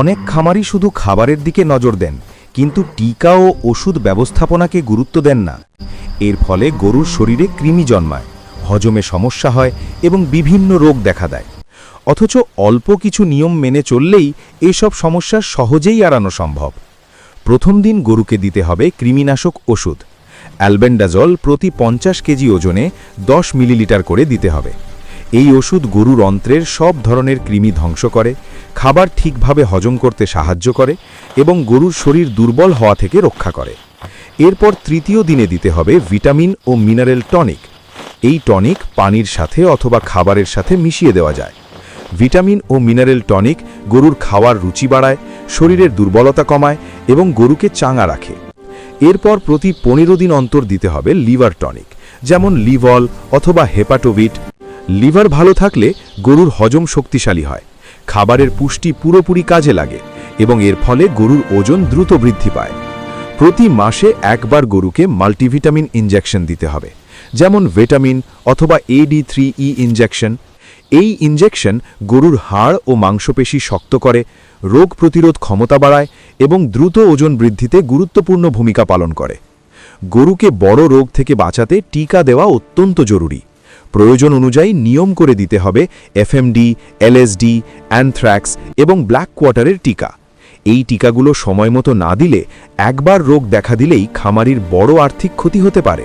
অনেক খামারি শুধু খাবারের দিকে নজর দেন, কিন্তু টিকা ও ওষুধ ব্যবস্থাপনাকে গুরুত্ব দেন না। এর ফলে গরুর শরীরে কৃমি জন্মায়, হজমে সমস্যা হয় এবং বিভিন্ন রোগ দেখা দেয়। অথচ অল্প কিছু নিয়ম মেনে চললেই এসব সমস্যা সহজেই এড়ানো সম্ভব। প্রথম দিন গরুকে দিতে হবে কৃমিনাশক ওষুধ। অ্যালবেন্ডাজল প্রতি পঞ্চাশ কেজি ওজনে দশ মিলিলিটার করে দিতে হবে। এই ওষুধ গরুর অন্ত্রের সব ধরনের কৃমি ধ্বংস করে খাবার ঠিকভাবে হজম করতে সাহায্য করে এবং গরুর শরীর দুর্বল হওয়া থেকে রক্ষা করে। এরপর তৃতীয় দিনে দিতে হবে ভিটামিন ও মিনারেল টনিক। এই টনিক পানির সাথে অথবা খাবারের সাথে মিশিয়ে দেওয়া যায়। ভিটামিন ও মিনারেল টনিক গরুর খাওয়ার রুচি বাড়ায়, শরীরের দুর্বলতা কমায় এবং গরুকে চাঙা রাখে। এরপর প্রতি পনেরো দিন অন্তর দিতে হবে লিভার টনিক, যেমন লিভল অথবা হেপাটোভিট। লিভার ভালো থাকলে গরুর হজম শক্তিশালী হয়। খাবারের পুষ্টি পুরোপুরি কাজে লাগে এবং এর ফলে গরুর ওজন দ্রুত বৃদ্ধি পায়। প্রতি মাসে একবার গরুকে মাল্টিভিটামিন ইনজেকশন দিতে হবে, যেমন ভিটামিন অথবা এডি থ্রি ই ইনজেকশন। এই ইনজেকশন গরুর হাড় ও মাংসপেশি শক্ত করে, রোগ প্রতিরোধ ক্ষমতা বাড়ায় এবং দ্রুত ওজন বৃদ্ধিতে গুরুত্বপূর্ণ ভূমিকা পালন করে। গরুকে বড় রোগ থেকে বাঁচাতে টিকা দেওয়া অত্যন্ত জরুরি। প্রয়োজন অনুযায়ী নিয়ম করে দিতে হবে এফএমডি, এলএসডি, অ্যানথ্রাক্স এবং ব্ল্যাক কোয়ার্টারের টিকা। এই টিকাগুলো সময় মতো না দিলে একবার রোগ দেখা দিলেই খামারির বড় আর্থিক ক্ষতি হতে পারে।